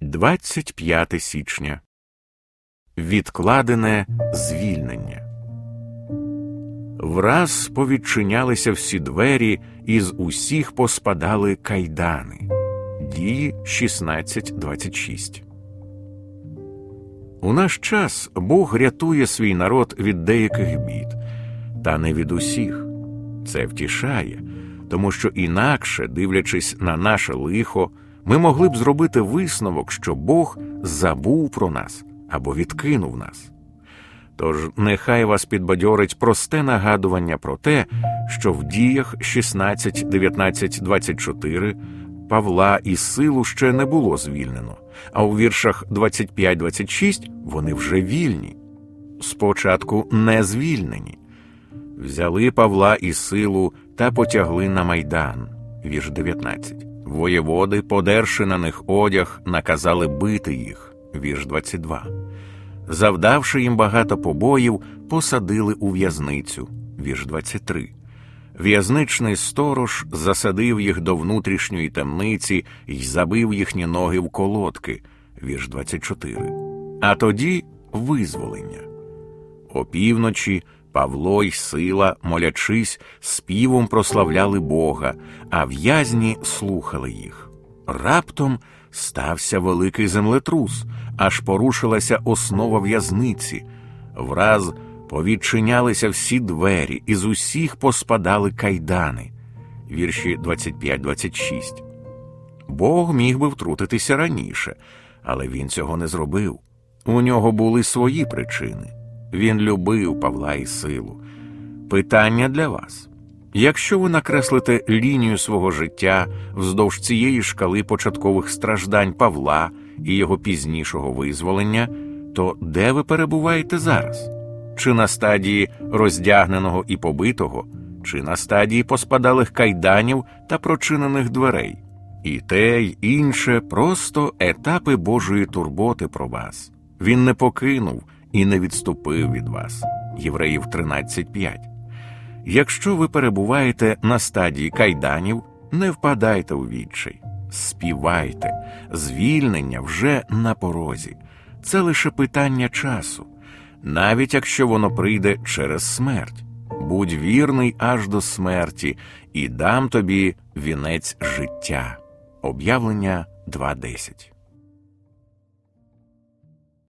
25 січня. Відкладене звільнення. Враз повідчинялися всі двері, і з усіх поспадали кайдани. Дії 16.26. У наш час Бог рятує свій народ від деяких бід, та не від усіх. Це втішає, тому що інакше, дивлячись на наше лихо, ми могли б зробити висновок, що Бог забув про нас або відкинув нас. Тож нехай вас підбадьорить просте нагадування про те, що в діях 16, 19, 24 Павла і силу ще не було звільнено, а у віршах 25-26 вони вже вільні. Спочатку не звільнені. Взяли Павла і силу та потягли на майдан. Вірш 19. Воєводи, подерши на них одяг, наказали бити їх. Вірш 22. Завдавши їм багато побоїв, посадили у в'язницю. Вірш 23. В'язничний сторож засадив їх до внутрішньої темниці й забив їхні ноги в колодки. Вірш 24. А тоді визволення. Опівночі Павло й сила, молячись, співом прославляли Бога, а в'язні слухали їх. Раптом стався великий землетрус, аж порушилася основа в'язниці. Враз повідчинялися всі двері, і з усіх поспадали кайдани. Вірші 25-26. Бог міг би втрутитися раніше, але він цього не зробив. У нього були свої причини. Він любив Павла і силу. Питання для вас. Якщо ви накреслите лінію свого життя вздовж цієї шкали початкових страждань Павла і його пізнішого визволення, то де ви перебуваєте зараз? Чи на стадії роздягненого і побитого, чи на стадії поспадалих кайданів та прочинених дверей? І те, й інше просто етапи Божої турботи про вас. Він не покинув і не відступив від вас. Євреїв 13.5. Якщо ви перебуваєте на стадії кайданів, не впадайте у відчай, співайте, звільнення вже на порозі. Це лише питання часу, навіть якщо воно прийде через смерть. Будь вірний аж до смерті, і дам тобі вінець життя. Об'явлення 2.10